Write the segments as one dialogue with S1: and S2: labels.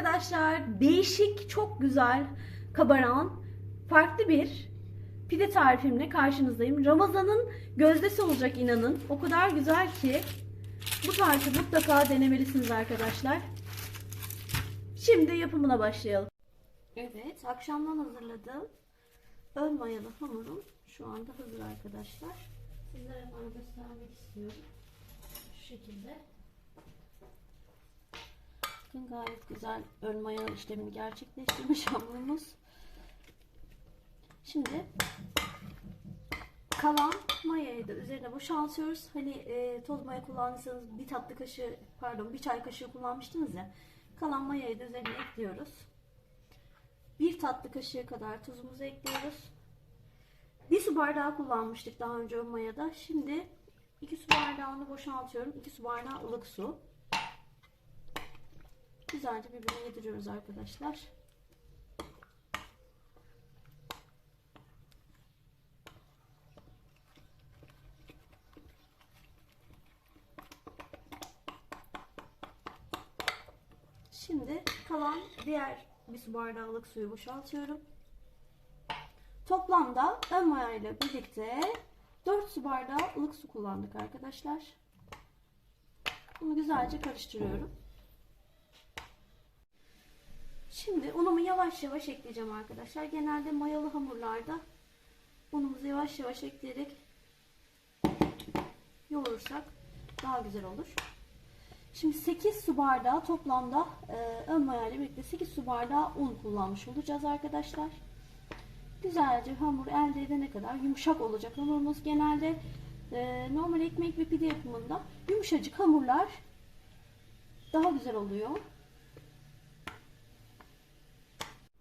S1: arkadaşlar. Değişik, çok güzel kabaran, farklı bir pide tarifimle karşınızdayım. Ramazan'ın gözdesi olacak inanın. O kadar güzel ki bu tarifi mutlaka denemelisiniz arkadaşlar. Şimdi yapımına başlayalım. Evet, akşamdan hazırladığım ön mayalı hamurum şu anda hazır arkadaşlar. Sizlere hemen göstermek istiyorum. Şu şekilde. Bakın gayet güzel ön maya işlemini gerçekleştirmiş hamurumuz. Şimdi kalan mayayı da üzerine boşaltıyoruz. Hani e, toz maya kullandıysanız bir tatlı kaşığı pardon bir çay kaşığı kullanmıştınız ya. Kalan mayayı da üzerine ekliyoruz. Bir tatlı kaşığı kadar tuzumuzu ekliyoruz. Bir su bardağı kullanmıştık daha önce ön mayada. Şimdi 2 su bardağını boşaltıyorum. 2 su bardağı ılık su. Güzelce birbirine yediriyoruz arkadaşlar. Şimdi kalan diğer bir su bardağı ılık suyu boşaltıyorum. Toplamda ön maya ile birlikte 4 su bardağı ılık su kullandık arkadaşlar. Bunu güzelce karıştırıyorum. Şimdi unumu yavaş yavaş ekleyeceğim arkadaşlar. Genelde mayalı hamurlarda unumuzu yavaş yavaş ekleyerek yoğurursak daha güzel olur. Şimdi 8 su bardağı toplamda e, ön maya ile birlikte 8 su bardağı un kullanmış olacağız arkadaşlar. Güzelce hamur elde edene kadar yumuşak olacak hamurumuz. Genelde e, normal ekmek ve pide yapımında yumuşacık hamurlar daha güzel oluyor.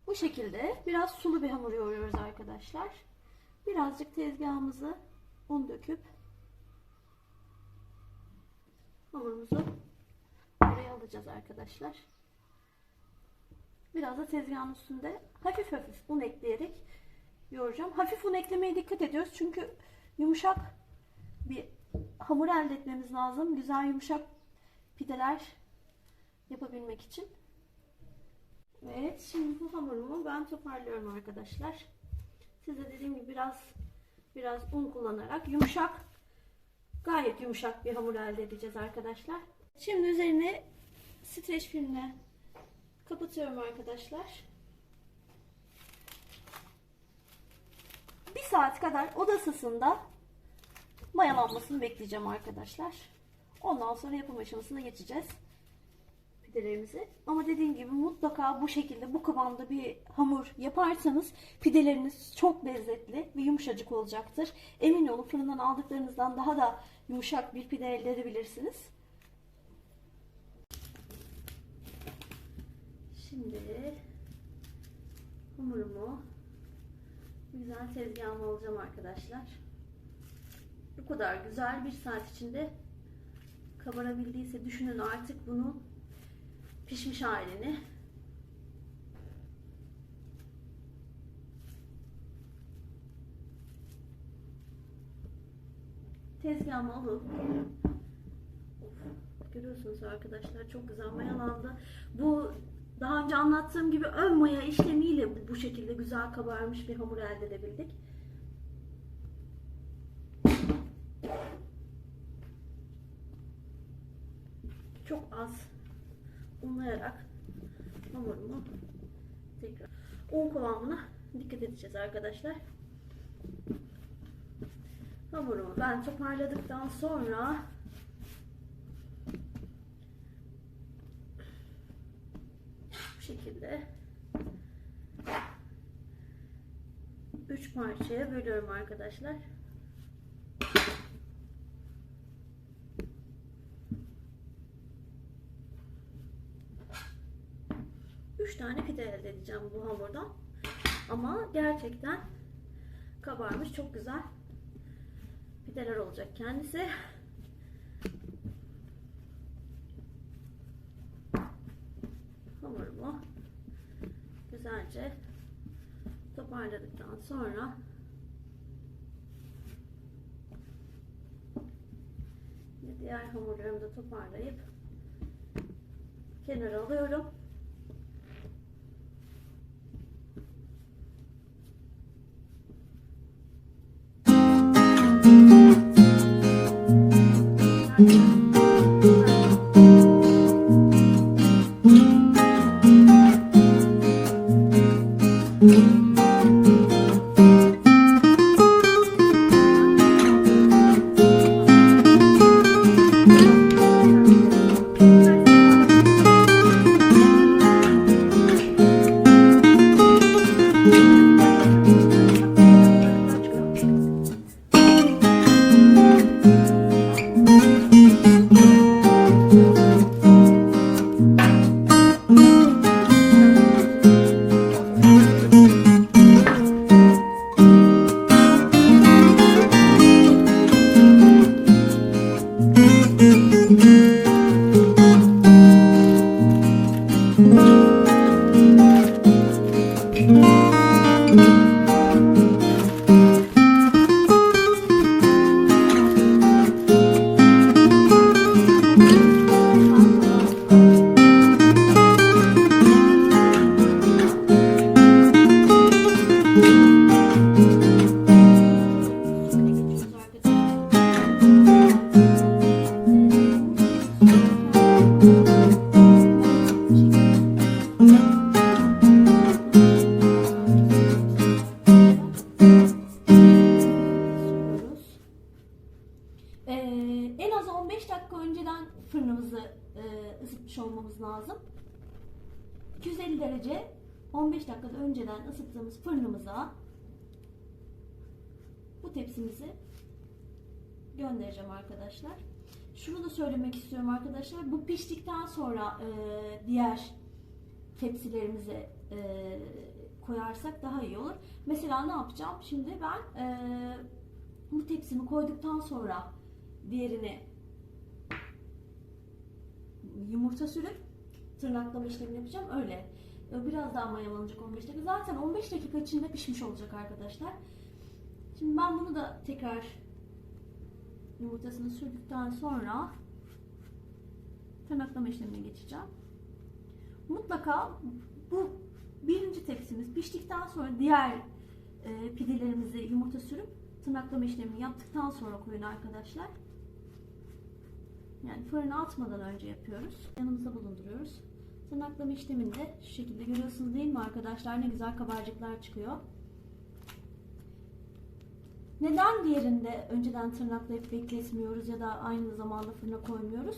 S1: Bu şekilde biraz sulu bir hamur yoğuruyoruz arkadaşlar. Birazcık tezgahımızı un döküp hamurumuzu buraya alacağız arkadaşlar. Biraz da tezgahın üstünde hafif hafif un ekleyerek yoğuracağım. Hafif un eklemeye dikkat ediyoruz. Çünkü yumuşak bir hamur elde etmemiz lazım. Güzel yumuşak pideler yapabilmek için. Evet, şimdi bu hamurumu ben toparlıyorum arkadaşlar. Size dediğim gibi biraz biraz un kullanarak yumuşak gayet yumuşak bir hamur elde edeceğiz arkadaşlar. Şimdi üzerine streç filmle kapatıyorum arkadaşlar. Bir saat kadar oda ısısında mayalanmasını bekleyeceğim arkadaşlar. Ondan sonra yapım aşamasına geçeceğiz pidelerimizi. Ama dediğim gibi mutlaka bu şekilde bu kıvamda bir hamur yaparsanız pideleriniz çok lezzetli ve yumuşacık olacaktır. Emin olun fırından aldıklarınızdan daha da yumuşak bir pide elde edebilirsiniz. Şimdi hamurumu güzel tezgahıma alacağım arkadaşlar. Bu kadar güzel bir saat içinde kabarabildiyse düşünün artık bunu pişmiş halini. Tezgahıma alıp Of, görüyorsunuz arkadaşlar çok güzel mayalandı. Bu daha önce anlattığım gibi ön maya işlemiyle bu- bu şekilde güzel kabarmış bir hamur elde edebildik. Çok az unlayarak hamurumu tekrar un kıvamına dikkat edeceğiz arkadaşlar. Hamurumu ben toparladıktan sonra bu şekilde üç parçaya bölüyorum arkadaşlar. Üç tane pide elde edeceğim bu hamurdan. Ama gerçekten kabarmış çok güzel pideler olacak kendisi. Hamurumu güzelce toparladıktan sonra diğer hamurlarımı da toparlayıp kenara alıyorum. Olması lazım. 250 derece 15 dakikada önceden ısıttığımız fırınımıza bu tepsimizi göndereceğim arkadaşlar. Şunu da söylemek istiyorum arkadaşlar. Bu piştikten sonra e, diğer tepsilerimize e, koyarsak daha iyi olur. Mesela ne yapacağım? Şimdi ben e, bu tepsimi koyduktan sonra diğerini yumurta sürüp tırnaklama işlemini yapacağım. Öyle. E, Biraz daha mayalanacak 15 dakika. Zaten 15 dakika içinde pişmiş olacak arkadaşlar. Şimdi ben bunu da tekrar yumurtasını sürdükten sonra tırnaklama işlemine geçeceğim. Mutlaka bu birinci tepsimiz piştikten sonra diğer e, pidelerimizi yumurta sürüp tırnaklama işlemini yaptıktan sonra koyun arkadaşlar. Yani fırına atmadan önce yapıyoruz. Yanımızda bulunduruyoruz. Tırnaklama işleminde şu şekilde görüyorsunuz değil mi arkadaşlar? Ne güzel kabarcıklar çıkıyor. Neden diğerinde önceden tırnaklayıp bekletmiyoruz ya da aynı zamanda fırına koymuyoruz?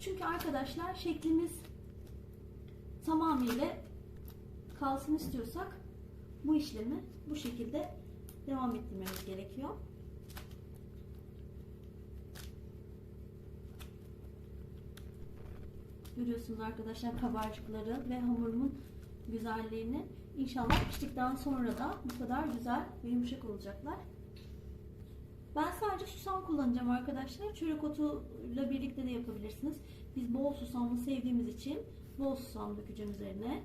S1: Çünkü arkadaşlar şeklimiz tamamıyla kalsın istiyorsak bu işlemi bu şekilde devam ettirmemiz gerekiyor. Görüyorsunuz arkadaşlar kabarcıkları ve hamurumun güzelliğini. İnşallah piştikten sonra da bu kadar güzel ve yumuşak olacaklar. Ben sadece susam kullanacağım arkadaşlar. Çörek otuyla birlikte de yapabilirsiniz. Biz bol susamlı sevdiğimiz için bol susam dökeceğim üzerine.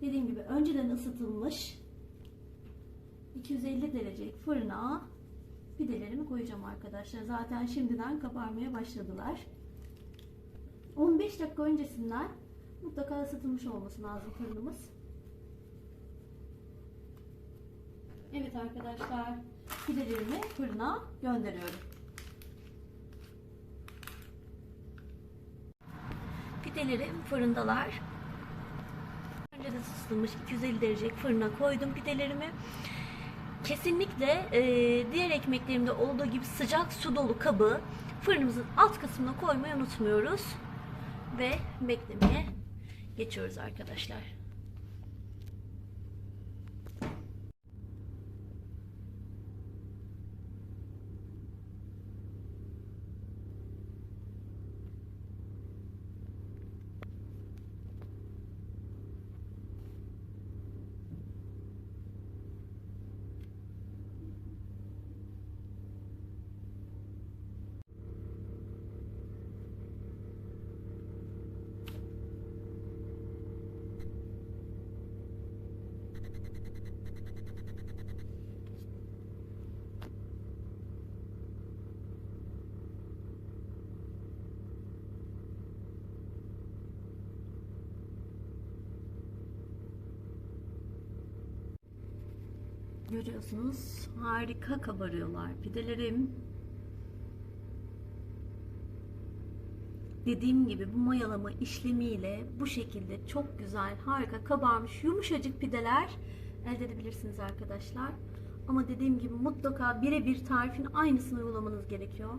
S1: Dediğim gibi önceden ısıtılmış 250 derecelik fırına pidelerimi koyacağım arkadaşlar. Zaten şimdiden kabarmaya başladılar. 15 dakika öncesinden mutlaka ısıtılmış olması lazım fırınımız. Evet arkadaşlar pidelerimi fırına gönderiyorum. Pidelerim fırındalar. Önceden ısıtılmış 250 derecelik fırına koydum pidelerimi. Kesinlikle e, diğer ekmeklerimde olduğu gibi sıcak su dolu kabı fırınımızın alt kısmına koymayı unutmuyoruz. Ve beklemeye geçiyoruz arkadaşlar. Görüyorsunuz harika kabarıyorlar pidelerim. Dediğim gibi bu mayalama işlemiyle bu şekilde çok güzel, harika kabarmış, yumuşacık pideler elde edebilirsiniz arkadaşlar. Ama dediğim gibi mutlaka birebir tarifin aynısını uygulamanız gerekiyor.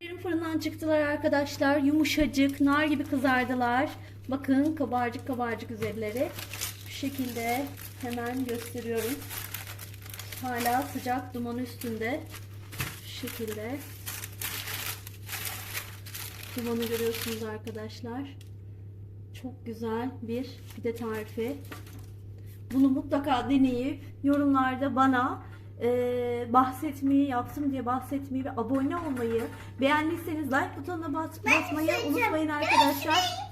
S1: Pidelerim fırından çıktılar arkadaşlar. Yumuşacık, nar gibi kızardılar. Bakın kabarcık kabarcık üzerleri. Şekilde hemen gösteriyorum. Hala sıcak duman üstünde. Şu şekilde. Dumanı görüyorsunuz arkadaşlar. Çok güzel bir pide tarifi. Bunu mutlaka deneyip yorumlarda bana e, bahsetmeyi, yaptım diye bahsetmeyi ve abone olmayı, beğendiyseniz like butonuna bas, basmayı unutmayın arkadaşlar.